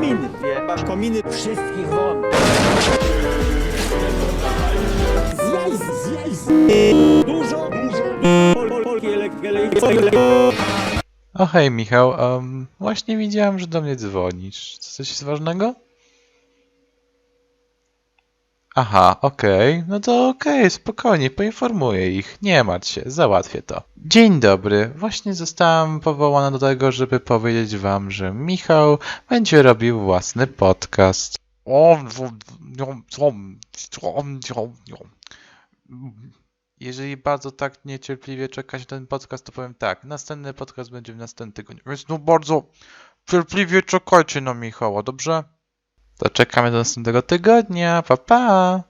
trzeba kominy wszystkich won. Zjaj, zjaj, Dużo, dużo, pol, pol, polki, O hej Michał, em, właśnie widziałem, że do mnie dzwonisz. Co coś jest ważnego? Aha, okej, no to okej, spokojnie, poinformuję ich, nie martw się, załatwię to. Dzień dobry, właśnie zostałam powołana do tego, żeby powiedzieć wam, że Michał będzie robił własny podcast. Jeżeli bardzo tak niecierpliwie czekać na ten podcast, to powiem tak. Następny podcast będzie w następnym tygodniu. Więc no bardzo cierpliwie czekajcie na Michała, dobrze? To czekamy do następnego tygodnia. Pa pa!